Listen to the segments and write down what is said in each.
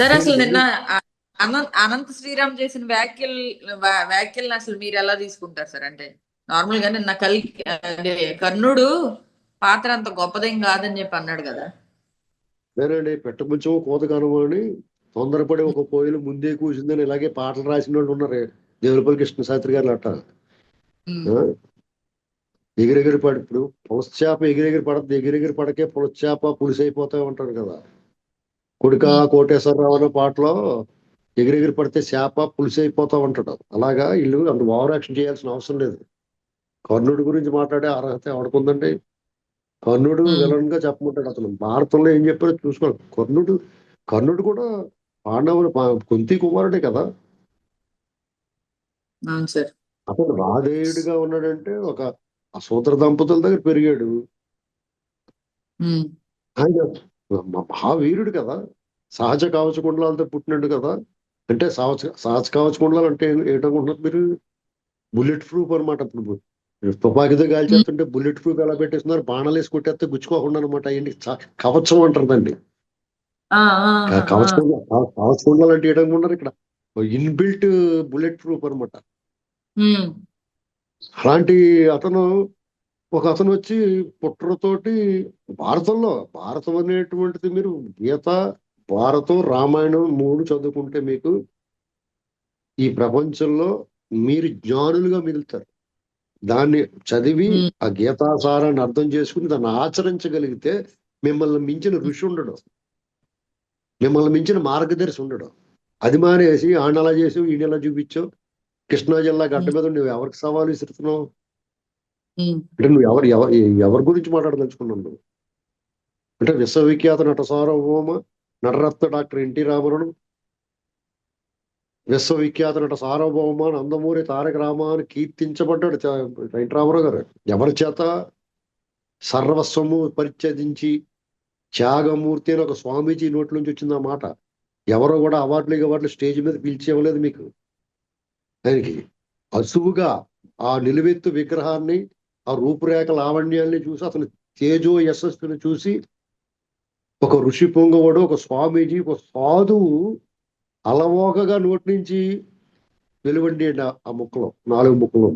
Sir అసలు నిన్న అనంత్ శ్రీరామ్ చేసిన వ్యాఖ్యలు వ్యా- వ్యాఖ్యలను అసలు మీరు ఎలా తీసుకుంటారు సార్? అంటే నార్మల్గా నిన్న కల్ కర్ణుడు పాత్ర అంత గొప్పదేం కాదని చెప్పి అన్నాడు కదా. అదేనండి పెట్టముంచం కోత కనుమని తొందరపడి ఒక కోయిలు ముందే కూసిందని ఇలాగే పాటలు రాసిన వాళ్ళు ఉన్నారు. దేవులపల్లి కృష్ణ శాస్త్రి గారు అట్ట? ఎగిరెగిరి పడి ఇప్పుడు పులసచేప ఎగిరెగిరి పడద్దు. ఎగిరెగిరి పడకే పులసచేప పులిసైపోతా ఉంటారు కదా. కొడుక కోటేశ్వరరావు అనే పాటలో ఎగిరెగిరి పడితే చేప పులిసైపోతా ఉంటాడు అలాగా వీళ్ళు అంత ఓవర్ యాక్షన్ చేయాల్సిన అవసరం లేదు. కర్ణుడి గురించి మాట్లాడే అర్హత ఎవడుకుందండి కర్ణుడు. విలన్గా చెప్పమంటాడు అతను. భారతంలో ఏం చెప్పారో చూసుకోవాలి. కర్ణుడు కర్ణుడు కూడా పాండవులు కుంతి కుమారుడే కదా? అతను రాధేయుడిగా ఉన్నాడంటే ఒక అసూత్ర దంపతుల దగ్గర పెరిగాడు. ఆయన మహావీరుడు కదా. సహజ కవచ కుండలాలతో పుట్టినాడు కదా. అంటే సహజ సహజ కవచ కుండలాలు అంటే ఏంటనుకుంటున్నారు మీరు? బుల్లెట్ ప్రూఫ్ అనమాట ఇప్పుడు తుపాకీతో కాల్చేస్తుంటే బుల్లెట్ ప్రూఫ్ ఎలా పెట్టేస్తున్నారు? బాణాలు వేసి కొట్టేస్తే గుచ్చుకోకుండా అనమాట ఏంటి చ- కవచం అంటారు దాన్ని. కవచ కవచ కుండలాలు అంటే ఏంటనుకుంటున్నారు ఇక్కడ? ఇన్బిల్ట్ బుల్లెట్ ప్రూఫ్ అనమాట అలాంటి అతను ఒక అతను వచ్చి పుట్రతోటి భారతంలో భారతం అనేటువంటిది మీరు గీత భారతం రామాయణం మూడు చదువుకుంటే మీకు ఈ ప్రపంచంలో మీరు జ్ఞానులుగా మిగులుతారు. దాన్ని చదివి. ఆ గీతాసారాన్ని అర్థం చేసుకుని దాన్ని ఆచరించగలిగితే మిమ్మల్ని మించిన ఋషి ఉండడు. మిమ్మల్ని మించిన మార్గదర్శి ఉండడు. అది మానేసి ఆండలా చేసి ఈయనలా చూపించావు కృష్ణా జిల్లా గడ్డ మీద నువ్వు ఎవరికి సవాలు విసురుతున్నావు? అంటే నువ్వు ఎవరు ఎవరు ఎవరి గురించి మాట్లాడదలుచుకున్నావు నువ్వు? అంటే విశ్వవిఖ్యాత నట సార్వభౌమ నటరత్న డాక్టర్ ఎన్టీ రామారావు విశ్వవిఖ్యాత నట సార్వభౌమ నందమూరి తారక రామాన్ని కీర్తించబడ్డాడు చ- ఎన్టీ రామారావు గారు. ఎవరి చేత? సర్వస్వము పరిచ్ఛేదించి త్యాగమూర్తి అని ఒక స్వామీజీ నోటి నుంచి వచ్చింది ఆ మాట. ఎవరో కూడా అవార్డులు అవార్డులు స్టేజ్ మీద పిలిచేవ్వలేదు మీకు. ఆయనకి అసువుగా ఆ నిలువెత్తు విగ్రహాన్ని ఆ రూపురేఖ లావణ్యాన్ని చూసి అతను తేజో యశస్సును చూసి ఒక ఋషి పొంగవుడు ఒక స్వామీజీ ఒక సాధువు అలవోకగా నోటి నుంచి వెలువండి ఆ ముక్కలో నాలుగు ముక్కలో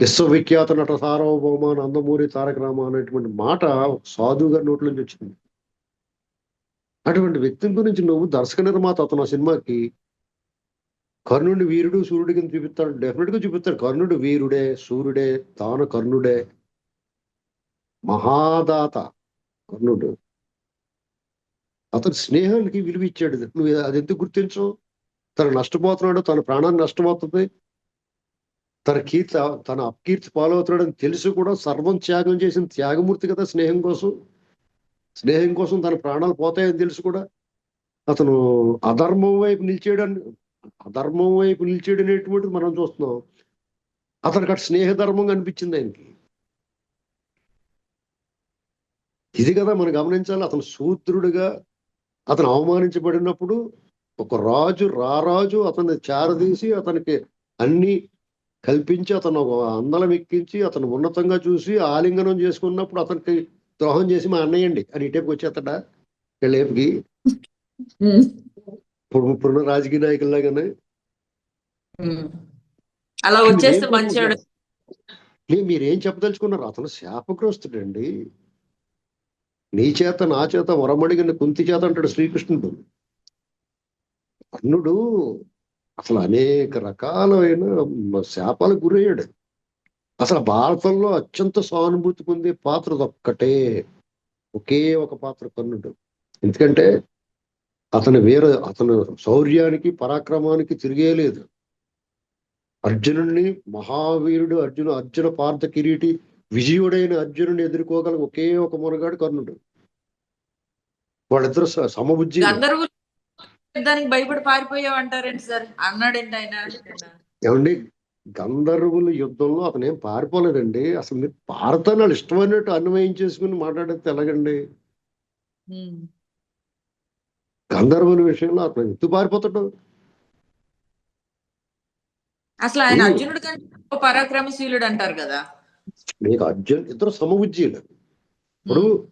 విశ్వవిఖ్యాత నట సార్వభౌమ నందమూరి తారక రామ అనేటువంటి మాట ఒక సాధువు నోటి నుంచి వచ్చింది. అటువంటి వ్యక్తి గురించి నువ్వు దర్శక నిర్మాత అతను ఆ సినిమాకి. కర్ణుడి వీరుడు సూర్యుడి కింద చూపిస్తాడు. డెఫినెట్గా చూపిస్తాడు. కర్ణుడు వీరుడే సూర్యుడే తాను కర్ణుడే. మహాదాత కర్ణుడు. అతను స్నేహానికి విలువ ఇచ్చాడు. నువ్వు అది ఎందుకు గుర్తించవు తను నష్టపోతున్నాడు తన ప్రాణాన్ని నష్టమవుతుంది తన కీర్తి తన అపకీర్తి పాలవుతున్నాడని తెలిసి కూడా సర్వం త్యాగం చేసిన త్యాగమూర్తి కదా స్నేహం కోసం. స్నేహం కోసం తన ప్రాణాలు పోతాయని తెలుసు కూడా. అతను అధర్మం వైపు నిలిచేయడాన్ని అధర్మం వైపు నిలిచేయడం అనేటువంటిది మనం చూస్తున్నాం. అతనికి అటు స్నేహధర్మం కనిపించింది ఆయనకి. ఇది కదా మనం గమనించాలి అతను శూద్రుడిగా అతను అవమానించబడినప్పుడు ఒక రాజు రారాజు అతన్ని చేరదీసి అతనికి అన్ని కల్పించి అతను ఒక అందలం ఎక్కించి అతను ఉన్నతంగా చూసి ఆలింగనం చేసుకున్నప్పుడు అతనికి ద్రోహం చేసి మా అన్నయ్యండి అని ఇటేపుకి వచ్చేస్తాడా? వీళ్ళేపుకి ఇప్పుడు ఇప్పుడున్న రాజకీయ నాయకుల్లాగానే. అలా వచ్చేస్తే మంచివాడు. మీరేం చెప్పదలుచుకున్నారు? అతను శాపగ్రస్తుడండి. నీ చేత నా చేత వరమడిగిన కుంతి చేత అంటాడు శ్రీకృష్ణుడు. కర్ణుడు అసలు అనేక రకాలైన శాపాలకు గురయ్యాడు. అసలు భారతంలో అత్యంత సానుభూతి పొందే పాత్ర ఒక్కటే. ఒకే ఒక పాత్ర కర్ణుడు ఎందుకంటే అతను వేరే అతను శౌర్యానికి పరాక్రమానికి తిరిగేలేదు. అర్జునుడిని మహావీరుడు అర్జున అర్జున పార్థ కిరీటి విజయుడైన అర్జునుని ఎదుర్కోగల ఒకే ఒక మునగాడు కర్ణుడు. వాళ్ళిద్దరు సమబుద్ధి యుద్ధానికి భయపడి పారిపోయావు సార్? ఆయన? ఏమండి గంధర్వుల యుద్ధంలో అతను ఏం పారిపోలేదండి. అసలు మీరు వాళ్ళు ఇష్టమైనట్టు అన్వయం చేసుకుని మాట్లాడితే ఎలాగండి? గంధర్వుల విషయంలో అతను ఎందుకు పారిపోతాడు అసలు ఆయన. అర్జునుడి కంటే పరాక్రమశీలుడు అంటారు కదా. నీకు అర్జున్ ఇద్దరు సమబుజ్జీలు. ఇప్పుడు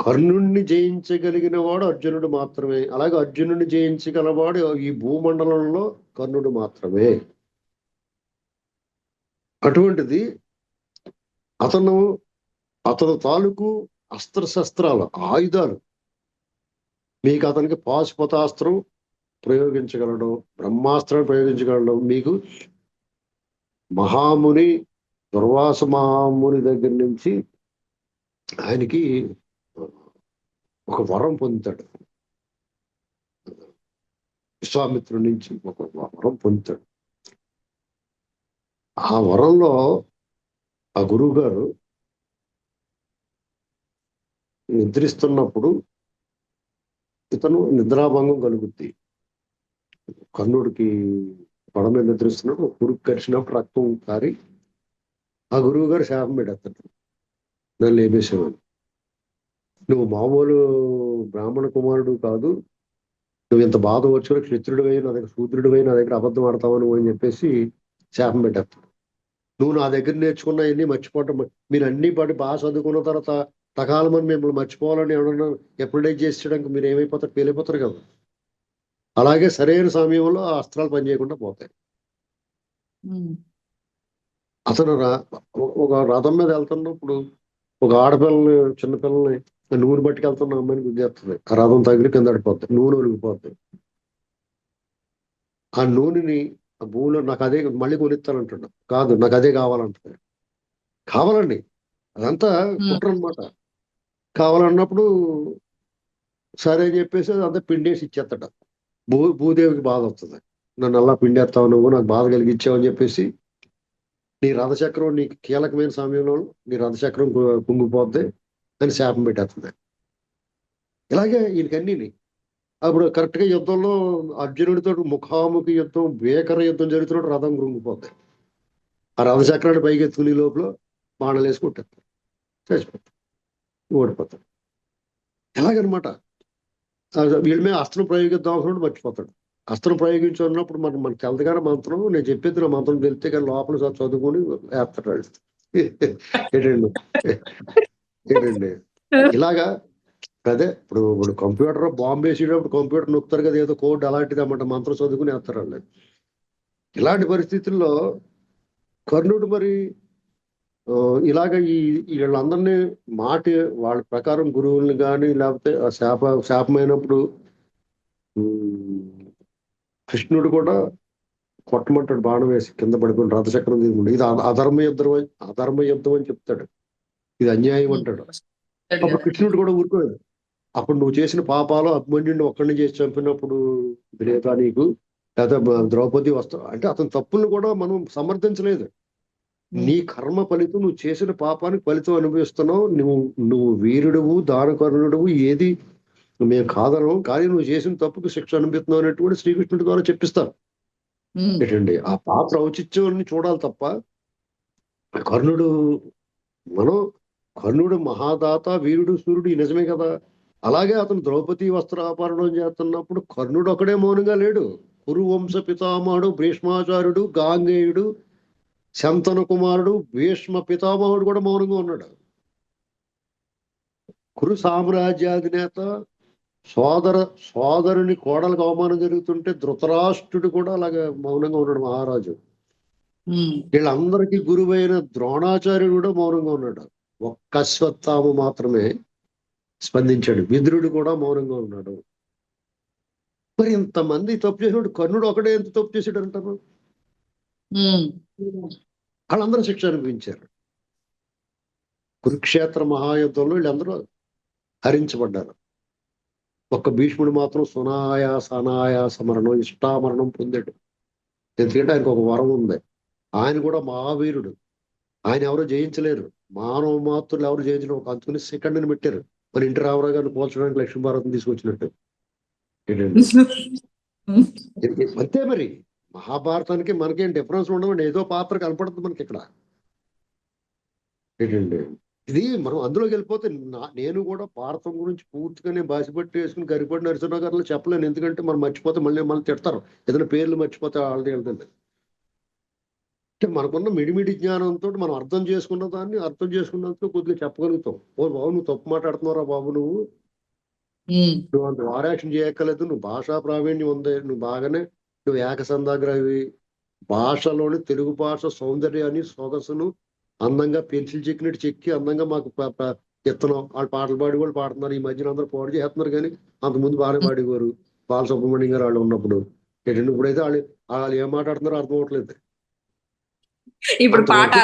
కర్ణుణ్ణి జయించగలిగిన వాడు అర్జునుడు మాత్రమే. అలాగే అర్జునుడిని జయించగలవాడు ఈ భూమండలంలో కర్ణుడు మాత్రమే. అటువంటిది అతను అతను తాలూకు అస్త్రశస్త్రాలు ఆయుధాలు మీకు అతనికి పాశుపతాస్త్రం ప్రయోగించగలడు బ్రహ్మాస్త్రం ప్రయోగించగలడు. మీకు మహాముని దుర్వాస మహాముని దగ్గర నుంచి ఆయనకి ఒక వరం పొందుతాడు. విశ్వామిత్రుడి నుంచి ఒక వరం పొందుతాడు. ఆ వరంలో ఆ గురువు గారు నిద్రిస్తున్నప్పుడు ఇతను నిద్రాభంగం కలుగుద్ది. కర్ణుడికి పడ మీద నిద్రిస్తున్నప్పుడు పురుగు కరిచినప్పుడు రక్తం కారి ఆ గురువు గారు శాపం పెడతాడు నన్ను లేపేసేవాడు నువ్వు మామూలు బ్రాహ్మణ కుమారుడు కాదు నువ్వు ఇంత బాధ వచ్చిన క్షత్రుడు నా దగ్గర శూద్రుడు నా దగ్గర అబద్ధం ఆడతావు నువ్వు అని చెప్పేసి శాపం పెట్టేస్తాడు నువ్వు నా దగ్గర నేర్చుకున్న అన్ని మర్చిపోవటం మీరు అన్ని పాటు బాగా చదువుకున్న తర్వాత తకాలమని మిమ్మల్ని మర్చిపోవాలని ఎవరన్నా ఎప్పుడైతే చేసేయడానికి మీరు ఏమైపోతారు? పేలిపోతారు కదా. అలాగే సరైన సమయంలో ఆ అస్త్రాలు పనిచేయకుండా పోతాయి. అతను ఒక రథం మీద వెళ్తున్నప్పుడు ఒక ఆడపిల్లని చిన్నపిల్లని నూనె పట్టుకెళ్తున్న అమ్మాయిని గుద్దేస్తుంది ఆ రథం తగిలి కింద పడిపోద్ది నూనె ఒలిగిపోద్ది ఆ నూనెని ఆ భూమిలో నాకు అదే మళ్ళీ కొనిస్తానంటున్నా కాదు నాకు అదే కావాలంటుంది కావాలండి. అదంతా కుట్ర అనమాట కావాలన్నప్పుడు సరే అని చెప్పేసి అంతా పిండేసి ఇచ్చేస్తాడ. భూ భూదేవికి బాధ వస్తుంది. నన్ను అలా పిండేస్తావు నువ్వు నాకు బాధ కలిగించావు అని చెప్పేసి నీ రథచక్రం నీకు కీలకమైన సమయంలో నీ రథచక్రం కుంగిపోద్ది అని శాపం పెట్టేస్తుంది. ఇలాగే ఈయనకన్నీ అప్పుడు కరెక్ట్గా యుద్ధంలో అర్జునుడితో ముఖాముఖి యుద్ధం భీకర యుద్ధం జరుగుతున్నప్పుడు రథం కృంగిపోద్ది. ఆ రథచక్రాన్ని పైకి లోపల బాణాలు వేసుకుంటారు చచ్చిపోతారు. ఓడిపోతాడు. ఎలాగనమాట? వీళ్ళ మీద అస్త్రం ప్రయోగిద్దాం అవసరం మర్చిపోతాడు. అస్త్రం ప్రయోగించున్నప్పుడు మనం మనకి వెళ్తగానే మంత్రం. నేను చెప్పేది నా మంత్రం తెలితే కానీ లోపల చదువుకొని వేస్తాడు ఏంటండి? ఏంటండి? ఇలాగా అదే ఇప్పుడు ఇప్పుడు కంప్యూటర్ బాంబు వేసేటప్పుడు కంప్యూటర్ నొక్కుతారు కదా ఏదో కోడ్ అలాంటిది అన్నమాట మంత్రం చదువుకుని వేస్తారు వాళ్ళు ఇలాంటి పరిస్థితుల్లో కర్ణుడు మరి ఇలాగ ఈ వీళ్ళందరినీ మాట వాళ్ళ ప్రకారం గురువుల్ని కానీ లేకపోతే ఆ శాప శాపమైనప్పుడు కృష్ణుడు కూడా కొట్టమంటాడు బాణం వేసి కింద పడిపోయిన రథచక్రం తీసుకుంటాడు ఇది అధర్మ యుద్ధం అని అధర్మ యుద్ధం అని చెప్తాడు. ఇది అన్యాయం అంటాడు. అప్పుడు కృష్ణుడు కూడా ఊరుకోలేదు. అప్పుడు నువ్వు చేసిన పాపాలు అభిమన్యుడిని ఒక్కడిని చేసి చంపినప్పుడు లేదా నీకు? లేదా ద్రౌపది వస్తా అంటే అతని తప్పులను కూడా మనం సమర్థించలేదు. నీ కర్మ ఫలితం నువ్వు చేసిన పాపానికి ఫలితం అనుభవిస్తున్నావు. నువ్వు నువ్వు వీరుడువు దానకరుణుడువు ఏది మేము కాదనం కానీ నువ్వు చేసిన తప్పుకు శిక్ష అనుభవిస్తున్నావు అనేటువంటి శ్రీకృష్ణుడి ద్వారా చెప్పిస్తారు. ఏంటండి ఆ పాత్ర ఔచిత్యాన్ని చూడాలి తప్ప కర్ణుడు మనం కర్ణుడు మహాదాత వీరుడు సూర్యుడు ఈ నిజమే కదా. అలాగే అతను ద్రౌపది వస్త్రాపరణం చేస్తున్నప్పుడు కర్ణుడు ఒకడే మౌనంగా లేడు. కురు వంశ పితామహుడు భీష్మాచార్యుడు గాంగేయుడు శంతను కుమారుడు భీష్మ పితామహుడు కూడా మౌనంగా ఉన్నాడు. కురు సామ్రాజ్యాధినేత సోదర సోదరుని కోడలకు అవమానం జరుగుతుంటే ధృతరాష్ట్రుడు కూడా అలాగే మౌనంగా ఉన్నాడు మహారాజు. వీళ్ళందరికీ గురువైన ద్రోణాచార్యుడు కూడా మౌనంగా ఉన్నాడు. ఒక్క అశ్వత్థామ మాత్రమే స్పందించాడు. విదురుడు కూడా మౌనంగా ఉన్నాడు. మరి ఇంతమంది తప్పు చేసినప్పుడు కర్ణుడు ఒకడే ఎంత తప్పు చేసాడు అంటారు వాళ్ళందరూ శిక్ష అనుభవించారు. కురుక్షేత్ర మహాయుద్ధంలో వీళ్ళందరూ హరించబడ్డారు. ఒక్క భీష్ముడు మాత్రం సునాయాస అనాయాస మరణం ఇష్టామరణం పొందాడు. ఎందుకంటే ఆయనకు ఒక వరం ఉంది. ఆయన కూడా మహావీరుడు. ఆయన ఎవరు జయించలేరు. మానవ మాత్రులు ఎవరు జయించలేరు. ఒక అంచుకుని సెకండ్ని పెట్టారు. మన ఇంటి రామారావు గారిని పోల్చడానికి లక్ష్మీ భారతం తీసుకొచ్చినట్టు అంతే మరి. మహాభారతానికి మనకేం డిఫరెన్స్ ఉండదండి ఏదో పాత్ర కనపడుతుంది మనకి ఇక్కడ. ఏంటండి ఇది మనం అందులోకి వెళ్ళిపోతే నా- నేను కూడా భారతం గురించి పూర్తిగా నేను బాసిపట్టి వేసుకుని గరిపడి నరసింహ గారిలో చెప్పలేను. ఎందుకంటే మనం మర్చిపోతే మళ్ళీ మళ్ళీ తిడతారు. ఏదైనా పేర్లు మర్చిపోతే ఆల్రెడీ వెళ్తుంది అంటే మనకున్న మిడిమిడి జ్ఞానంతో మనం అర్థం చేసుకున్న దాన్ని అర్థం చేసుకున్నందుకు కొద్దిగా చెప్పగలుగుతాం. ఓ బాబు నువ్వు తప్పు మాట్లాడుతున్నారా బాబు నువ్వు. నువ్వు అంత వారాక్షన్ చేయక్కర్లేదు. నువ్వు భాషా ప్రావీణ్యం ఉంది. నువ్వు బాగానే నువ్వు ఏకసంధాగ్రవి భాషలోని తెలుగు భాష సౌందర్యాన్ని సొగసును అందంగా పెన్సిల్ చెక్కినట్టు చెక్కి అందంగా మాకు ఇస్తున్నాం వాళ్ళు పాటలు పాడి వాళ్ళు పాడుతున్నారు. ఈ మధ్యన అందరూ పాడు చేస్తున్నారు కానీ అంతకుముందు బాగానే పాడేవారు. బాలసుబ్రహ్మణ్యం గారు వాళ్ళు ఉన్నప్పుడు. ఏంటంటే ఇప్పుడైతే వాళ్ళు వాళ్ళు ఏం మాట్లాడుతున్నారో అర్థం అవట్లేదు ఇప్పుడు పాట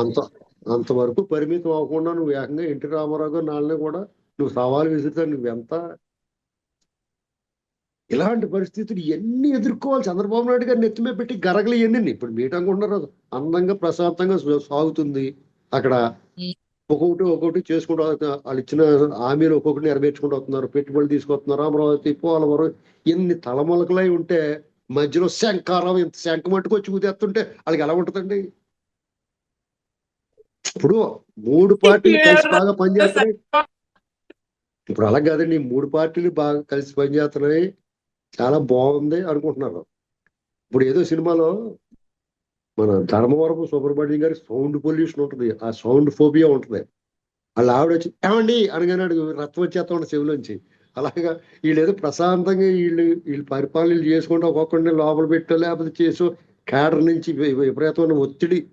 అంత అంతవరకు పరిమితం అవ్వకుండా నువ్వు ఏకంగా ఎన్టీ రామారావు గారు నాళ్ళని కూడా నువ్వు సవాలు విసురుతా నువ్వెంత ఇలాంటి పరిస్థితులు ఎన్ని ఎదుర్కోవాలి? చంద్రబాబు నాయుడు గారు నెత్తిమే పెట్టి గరగలు ఎన్ని? ఇప్పుడు మీట్ అనుకుంటున్నారు అందంగా ప్రశాంతంగా సాగుతుంది. అక్కడ. ఒక్కొక్కటి ఒక్కొక్కటి చేసుకుంటూ. వాళ్ళు ఇచ్చిన హామీలు ఒక్కొక్కటి నెరవేర్చుకుంటూ వస్తున్నారు. పెట్టుబడులు తీసుకొస్తున్నారు. అమరావతి పోలవరం ఎన్ని తలమొలకలై ఉంటే మధ్యలో శంకారం ఇంత శంఖ మట్టుకు వచ్చి ఊదేస్తుంటే వాళ్ళకి ఎలా ఉంటుందండి? ఇప్పుడు మూడు పార్టీలు కలిసి బాగా పనిచేస్తున్నాయి. ఇప్పుడు అలా కాదండి. మూడు పార్టీలు బాగా కలిసి పనిచేస్తున్నాయి. చాలా బాగుంది అనుకుంటున్నారు ఇప్పుడు ఏదో సినిమాలో మన ధర్మవరపు సుబ్రహ్మణ్యం గారి సౌండ్ పొల్యూషన్ ఉంటుంది. ఆ సౌండ్ ఫోబియా ఉంటుంది. వాళ్ళ ఆవిడ వచ్చి ఏమండి? అనగానే అడుగు రత్వం వచ్చేస్తా ఉండే చెవిలోంచి. అలాగా వీళ్ళు ఏదో ప్రశాంతంగా వీళ్ళు వీళ్ళు పరిపాలనలు చేసుకుంటూ ఒక్కొక్కడిని లోపల పెట్టో లేకపోతే చేసో కేడర్ నుంచి విపరీతమైన ఒత్తిడి.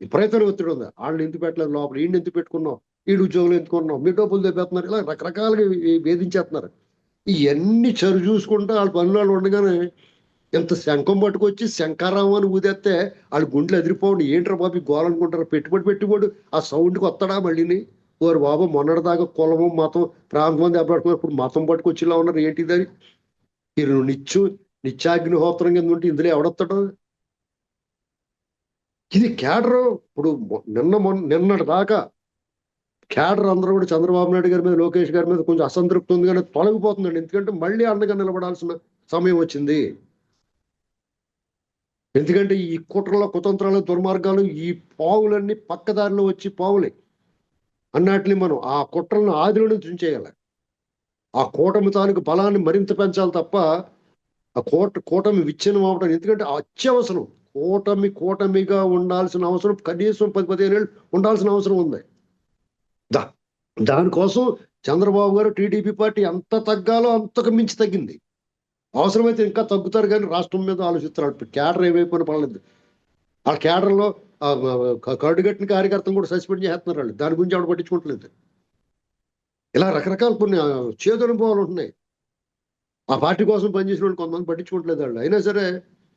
విపరీతమైన ఒత్తిడి ఉంది. వాళ్ళు ఎందుకు పెట్టలేదు? లోపల ఈయన ఎందుకు పెట్టుకున్నాం? ఈడు ఉద్యోగులు ఎందుకున్నాం మీ డబ్బులు తెప్పేస్తున్నారు. ఇలా రకరకాలుగా వేధించేస్తున్నారు. ఇవన్నీ చరు చూసుకుంటూ వాళ్ళ పనులు వాళ్ళు ఉండగానే ఎంత శంఖం పట్టుకొచ్చి శంకారామని ఊదేస్తే వాళ్ళు గుండెలు ఎదిరిపోండి. ఏంట్రా బాబు గోలనుకుంటారు పెట్టుబడి పెట్టుబడి. ఆ సౌండ్కి వస్తాడా మళ్ళీని? ఓరు బాబు మొన్నటిదాకా కులము మతం ప్రాంతం దెబ్బలాడుకున్నారు ఇప్పుడు మతం పట్టుకొచ్చిలా ఉన్నారు. ఏంటిదని వీరు నిత్యం నిత్యాగ్నిహోత్రం కింద ఉంటే ఇందులో ఎవడొస్తాడు ఇది క్యాడర్ ఇప్పుడు నిన్న మొన్న నిన్నటి దాకా క్యాడర్ అందరూ కూడా చంద్రబాబు నాయుడు గారి మీద లోకేష్ గారి మీద కొంచెం అసంతృప్తి ఉంది కానీ తొలగిపోతుందండి. ఎందుకంటే మళ్ళీ అండగా నిలబడాల్సిన సమయం వచ్చింది. ఎందుకంటే ఈ కుట్రల కుతంత్రాలు దుర్మార్గాలు ఈ పావులన్నీ పక్కదారిలో వచ్చి పావులే. అన్నట్ని మనం ఆ కుట్రలను ఆదిలో నుంచి ఉంచేయాలి ఆ కూటమి తాలూకు బలాన్ని మరింత పెంచాలి తప్ప ఆ కోట కూటమి విచ్ఛిన్నం అవడం ఎందుకంటే అత్యవసరం. కూటమి కూటమిగా ఉండాల్సిన అవసరం కనీసం పది పదిహేను ఏళ్ళు ఉండాల్సిన అవసరం ఉంది. దానికోసం చంద్రబాబు గారు టీడీపీ పార్టీ ఎంత తగ్గాలో అంతకు మించి తగ్గింది. అవసరమైతే ఇంకా తగ్గుతారు కానీ రాష్ట్రం మీద ఆలోచిస్తారు క్యాడర్ ఏమైపోయిన పర్లేదు ఆ క్యాడర్లో ఆ, కార్యకర్తను కూడా సస్పెండ్ చేస్తున్నారు వాళ్ళు. దాని గురించి ఆవిడ పట్టించుకోవట్లేదు. ఇలా రకరకాల కొన్ని చేదు అనుభవాలు ఉంటున్నాయి. ఆ పార్టీ కోసం పనిచేసిన వాళ్ళు కొంతమంది పట్టించుకోవట్లేదు వాళ్ళు. అయినా సరే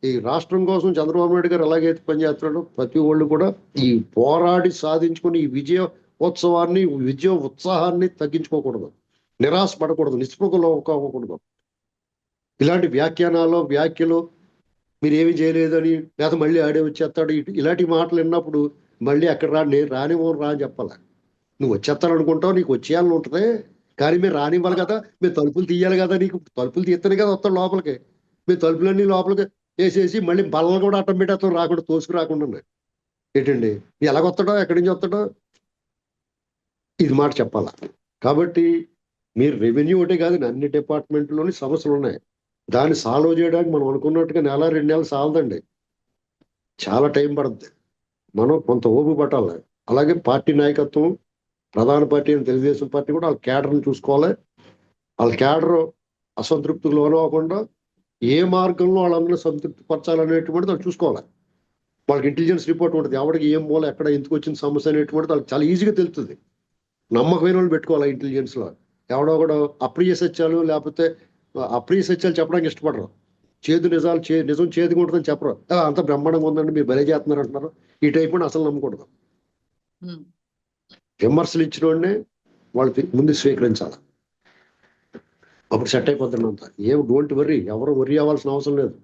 ఈ రాష్ట్రం కోసం చంద్రబాబు నాయుడు గారు ఎలాగైతే పనిచేస్తున్నాడో ప్రతి వాళ్ళు కూడా ఈ పోరాడి సాధించుకుని ఈ విజయం ఉత్సవాన్ని విజయ ఉత్సాహాన్ని తగ్గించుకోకూడదు. నిరాశ పడకూడదు నిస్పృహలో కాకూడదు. ఇలాంటి వ్యాఖ్యానాలు వ్యాఖ్యలు మీరు ఏమి చేయలేదని లేదా మళ్ళీ ఆడే వచ్చేస్తాడు ఇలాంటి మాటలు విన్నప్పుడు మళ్ళీ అక్కడ రా నేను రానివ్వను రా అని చెప్పాలి? నువ్వు వచ్చేస్తాననుకుంటావు నీకు వచ్చేయాలని ఉంటుంది కానీ మీరు రానివ్వాలి కదా మీరు తలుపులు తీయాలి కదా నీకు తలుపులు తీస్తేనే కదా వస్తాడు లోపలికి. మీరు తలుపులన్నీ లోపలికి వేసేసి మళ్ళీ బల్లలు కూడా అట్టం పెట్టేస్తాం రాకుండా తోసుకు రాకుండా ఏంటండి? ఎలాగొస్తాడో ఎక్కడి నుంచి వస్తాడో? ఇది మాట చెప్పాలా? కాబట్టి మీరు రెవెన్యూ ఒకటే కాదు అన్ని డిపార్ట్మెంట్లోని సమస్యలు ఉన్నాయి. దాన్ని సాల్వ్ చేయడానికి మనం అనుకున్నట్టుగా నెల రెండు నెలలు సాలదండి. చాలా టైం పడుతుంది మనం కొంత ఓపు పట్టాలి. అలాగే పార్టీ నాయకత్వం ప్రధాన పార్టీ అయిన తెలుగుదేశం పార్టీ కూడా వాళ్ళ క్యాడర్ని చూసుకోవాలి. వాళ్ళ క్యాడర్ అసంతృప్తికి లోనవ్వకుండా ఏ మార్గంలో వాళ్ళందరూ సంతృప్తి పరచాలనేటువంటిది వాళ్ళు చూసుకోవాలి. వాళ్ళకి ఇంటెలిజెన్స్ రిపోర్ట్ ఉంటుంది. ఎవరికి ఏం మూల ఎక్కడ ఎందుకు వచ్చిన సమస్య అనేటువంటిది వాళ్ళకి చాలా ఈజీగా తెలుస్తుంది. నమ్మకమైన వాళ్ళు పెట్టుకోవాలి ఇంటెలిజెన్స్లో. ఎవడో కూడా అప్రియ సత్యాలు లేకపోతే అప్రియ సత్యాలు చెప్పడానికి ఇష్టపడరు. చేదు నిజాలు చే నిజం చేదుగా ఉంటుందని చెప్పరు. "ఆ, అంత బ్రహ్మాండంగా ఉందండి మీరు బలే చేస్తున్నారు అంటున్నారు. ఈ టైప్ అసలు నమ్మకూడదు. విమర్శలు ఇచ్చిన వాడినే వాళ్ళు ముందు స్వీకరించాలి. అప్పుడు సెట్ అయిపోతుంది అంత. ఏం డోంట్ వర్రీ ఎవరు వర్రీ అవ్వాల్సిన అవసరం లేదు.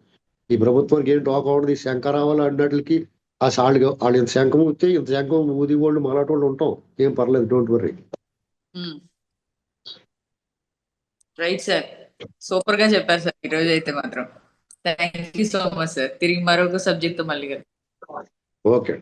ఈ ప్రభుత్వానికి ఏం టోక్ అవ్వదు ఈ శంఖ రావాలి అన్నట్లకి ఆ సాళ్ళు వాళ్ళు ఇంత శంఖం ఊతే ఇంత శంఖం ఊది వాళ్ళు మలాటి వాళ్ళు ఉంటాం. ఏం పర్లేదు డోంట్ వర్రీ రైట్ సార్. సూపర్గా చెప్పారు సార్ ఈ రోజు అయితే మాత్రం. Thank you so much sir. తిరిగి మరొక సబ్జెక్ట్ మళ్ళీ. ఓకే.